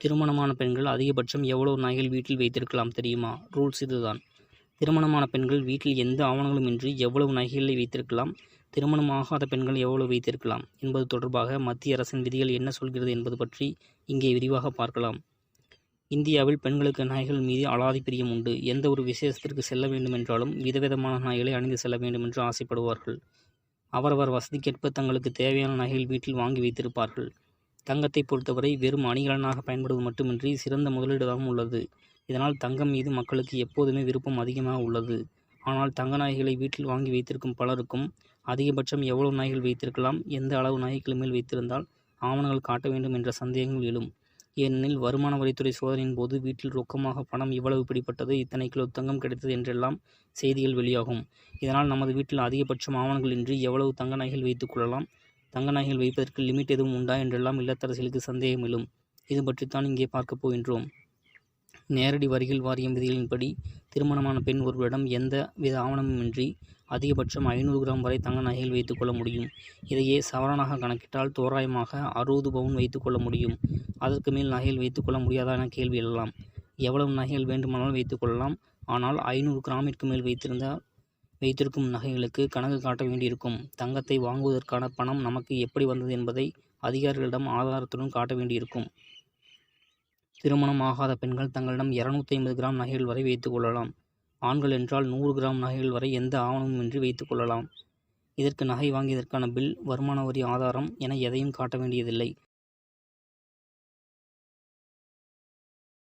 திருமணமான பெண்கள் அதிகபட்சம் எவ்வளவு நகைகள் வீட்டில் வைத்திருக்கலாம் தெரியுமா? ரூல்ஸ் இதுதான். திருமணமான பெண்கள் வீட்டில் எந்த ஆவணங்களும் இன்றி எவ்வளவு நகைகளை வைத்திருக்கலாம்? திருமணமாகாத பெண்கள் எவ்வளவு வைத்திருக்கலாம்? என்பது தொடர்பாக மத்திய அரசின் விதிகள் என்ன சொல்கிறது என்பது பற்றி இங்கே விரிவாக பார்க்கலாம். இந்தியாவில் பெண்களுக்கு நகைகள் மீது அலாதி பிரியம் உண்டு. எந்த ஒரு விசேஷத்திற்கு செல்ல வேண்டுமென்றாலும் விதவிதமான நகைகளை அணிந்து செல்ல வேண்டும் என்று ஆசைப்படுவார்கள். அவரவர் வசதிக்கேற்ப தங்களுக்கு தேவையான நகைகள் வீட்டில் வாங்கி வைத்திருப்பார்கள். தங்கத்தை பொறுத்தவரை வெறும் அணிகலனாக பயன்படுவது மட்டுமின்றி சிறந்த முதலீடாகவும் உள்ளது. இதனால் தங்கம் மீது மக்களுக்கு எப்போதுமே விருப்பம் அதிகமாக உள்ளது. ஆனால் தங்க நாய்களை வீட்டில் வாங்கி வைத்திருக்கும் பலருக்கும் அதிகபட்சம் எவ்வளவு நாய்கள் வைத்திருக்கலாம் எந்த அளவு நாய்கள் மேல் வைத்திருந்தால் ஆவணங்கள் காட்ட வேண்டும் என்ற சந்தேகங்கள் எழும். ஏனெனில் வருமான வரித்துறை சோதனையின் போது வீட்டில் ரொக்கமாக பணம் இவ்வளவு பிடிப்பட்டது இத்தனை கிலோ தங்கம் கிடைத்தது என்றெல்லாம் செய்திகள் வெளியாகும். இதனால் நமது வீட்டில் அதிகபட்சம் ஆவணங்கள் இன்றி எவ்வளவு தங்க நகைகள் வைத்துக் கொள்ளலாம் தங்க நகைகள் வைப்பதற்கு லிமிட் எதுவும் உண்டா என்றெல்லாம் இல்லத்தரசிகளுக்கு சந்தேகம் எழும் இது பற்றித்தான் இங்கே பார்க்கப் போகின்றோம். நேரடி வரிகள் வாரியம் விதிகளின்படி திருமணமான பெண் ஒருவரிடம் எந்த வித ஆவணமுமின்றி அதிகபட்சம் ஐநூறு கிராம் வரை தங்க நகைகள் வைத்துக்கொள்ள முடியும். இதையே சவரனாக கணக்கிட்டால் தோராயமாக அறுபது பவுன் வைத்துக்கொள்ள முடியும். அதற்கு மேல் நகைகள் வைத்துக்கொள்ள முடியாதா என கேள்வி எழலாம். எவ்வளவு நகைகள் வேண்டுமானாலும் வைத்துக்கொள்ளலாம் ஆனால் ஐநூறு கிராமிற்கு மேல் வைத்திருந்தால் வைத்திருக்கும் நகைகளுக்கு கணக்கு காட்ட வேண்டியிருக்கும். தங்கத்தை வாங்குவதற்கான பணம் நமக்கு எப்படி வந்தது என்பதை அதிகாரிகளிடம் ஆதாரத்துடன் காட்ட வேண்டியிருக்கும். திருமணம் ஆகாத பெண்கள் தங்களிடம் இருநூத்தி ஐம்பது கிராம் நகைகள் வரை வைத்துக் கொள்ளலாம். ஆண்கள் என்றால் நூறு கிராம் நகைகள் வரை எந்த ஆவணமும் இன்றி வைத்துக் கொள்ளலாம். இதற்கு நகை வாங்கியதற்கான பில் வருமான வரி ஆதாரம் என எதையும் காட்ட வேண்டியதில்லை.